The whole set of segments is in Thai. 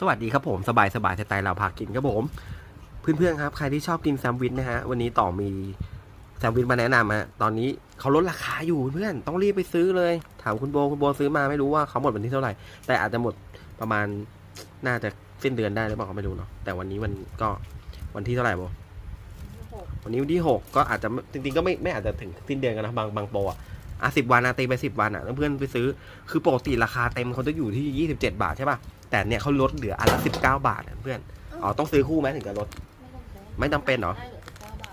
สวัสดีครับผมสบายสบายสไตล์เราพากินครับผม เพื่อนๆครับ ใครที่ชอบกินแซมด์วิชนะฮะ วันนี้ต่อมีแซมด์วิชมาแนะนำฮะตอนนี้เขาลดราคาอยู่เพื่อนต้องรีบไปซื้อเลย ถามคุณโบคุณโบซื้อมาไม่รู้ว่าเขาหมดวันที่เท่าไหร่ แต่อาจจะหมดประมาณน่าจะสิ้นเดือนได้หรือเปล่าก็ไม่รู้เนาะแต่วันนี้มันก็วันที่เท่าไหร่โบวันนี้วันที่หกก็อาจจะจริงๆก็ไม่ไม่อาจจะถึงสิ้นเดือนกันนะบางบางโปรอะ อะสิบวันอะตีไปสิบวันอะแล้วเพื่อนไปซื้อคือปกติราคาเต็มเขาจะอยู่ที่ยี่สิบเจ็ดบาทใช่ป่ะแต่เนี่ยเขาลดเหลืออันละสิบเก้าบาทอะเพื่อนอ๋อต้องซื้อคู่ไหมถึงจะลด ไม่จำเป็นเหรอ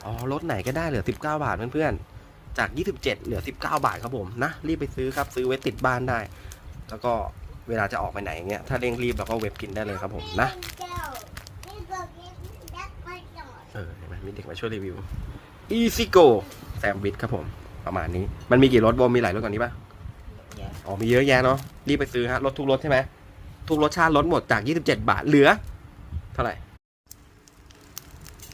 อ๋อรถไหนก็ได้เหลือ19บเก้าบาทเพื่อนๆจาก27เจ็ดเหลือ19บเก้าบาทครับผมนะรีบไปซื้อครับซื้อไว้ติดบ้านได้ แล้วก็เวลาจะออกไปไหนอย่างเงี้ยถ้าเร่งรีบเราก็เว็บกินได้เลยครับผมนะเออเห็นไหมมีเด็กมาช่วยรีวิว Easy Go แซมวิทครับผม ประมาณนี้ มันมีกี่รสโบมมีหลายรสกว่านี้ปะอ๋อมีเยอะแยะเนาะรีบไปซื้อฮะรสทุกรสใช่ไหมทุกรสชาติลดหมดจาก 27 บาทเหลือ เท่าไหร่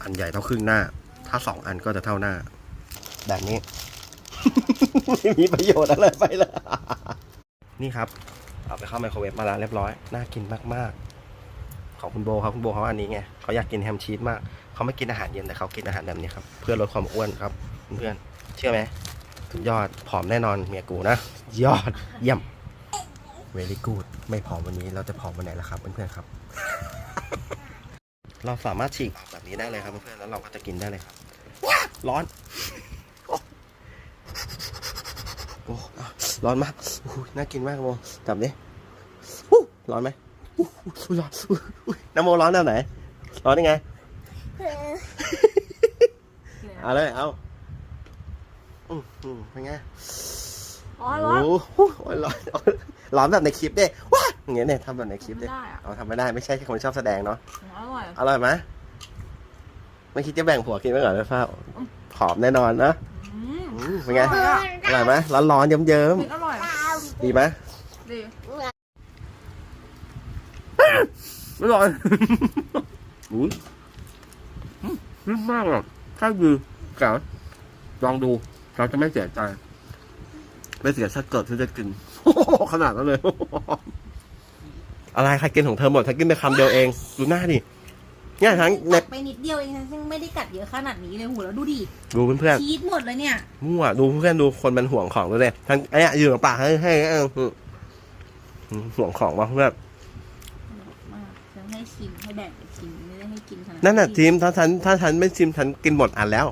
อันใหญ่เท่าครึ่งหน้า ถ้าสองอันก็จะเท่าหน้า แบบนี้ ไม่มีประโยชน์อะไรไปเลยนี่ครับ เอาไปเข้าไมโครเวฟมาแล้วเรียบร้อย น่ากินมากๆ ของคุณโบครับคุณโบเขาอันนี้ไงเขาอยากกินแฮมชีสมาก เขาไม่กินอาหารเย็นแต่เขากินอาหารแบบนี้ครับ เพื่อลดความอ้วนครับ เพื่อนๆเชื่อไหม สุดยอดผอมแน่นอนเมียกูนะ ยอดเยี่ยม very good ไม่ผอมวันนี้เราจะผอมวันไหนล่ะครับเพื่อนๆครับ เราสามารถฉีกออกแบบนี้ได้เลยครับเพื่อนๆแล้วเราก็จะกินได้เลยครับว้าร้อนโอ้โอ้อะร้อนมากอุ้ยน่ากินมากโมจับดิอู้ร้อนไหมอู้อู้ร้อนอู้อู้น้ำโมร้อนแบบไหนร้อนยังไงเอาเลยเอา อืมอืมเป็นไงอ๋อโอ้ร้อน โหโอ้ยร้อนร้อนแบบในคลิปดิว้าอย่างเงี้ยเนี่ยทำแบบในคลิปดิไม่ได้อะ เอาทำไม่ได้ไม่ใช่คนชอบแสดงเนาะอร่อย อร่อยไหมไม่คิดจะแบ่งผัวกินไว้ก่อนเลยเฝ้าผอมแน่นอนนะอืมอืมเป็นไงอร่อยอร่อยไหมร้อนร้อนๆเยิ้มเยิ้มอร่อย ๆดีไหมดีไม่ร้อนอุ้ยนิ่มมากอะถ้าคือแกวลองดู เราจะไม่เสียใจ ไม่เสียถ้าเกิดที่จะกินขนาดนั้นเลย อะไรใครกินของเธอหมดเธอกินไปคำเดียวเอง ดูหน้าดิเนี่ยทั้งในไปนิดเดียวเองฉันไม่ได้กัดเยอะขนาดนี้เลยหูแล้วดูดิดูเพื่อนชีสหมดเลยเนี่ยๆมั่วดูเพื่อนๆดูคนมันห่วงของด้วยเลยทั้งไอ้เนี่ยยืนกับปากให้ให้เอออืมห่วงของว่ะเพื่อนมากฉันให้ชิมให้แบ่งไปชิมไม่ได้ให้กินขนาดนั่นน่ะทีมถ้าฉันถ้าฉันไม่ชิมฉันกินหมดอันแล้ว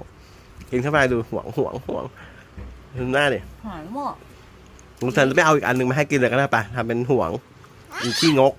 กินเข้าไปดูห่วงห่วงห่วงดูหน้าดิหายหมดฉันไม่เอาอีกอันหนึ่งมาให้กินเลยก็ได้ปะทำเป็นห่วงอีขี้งก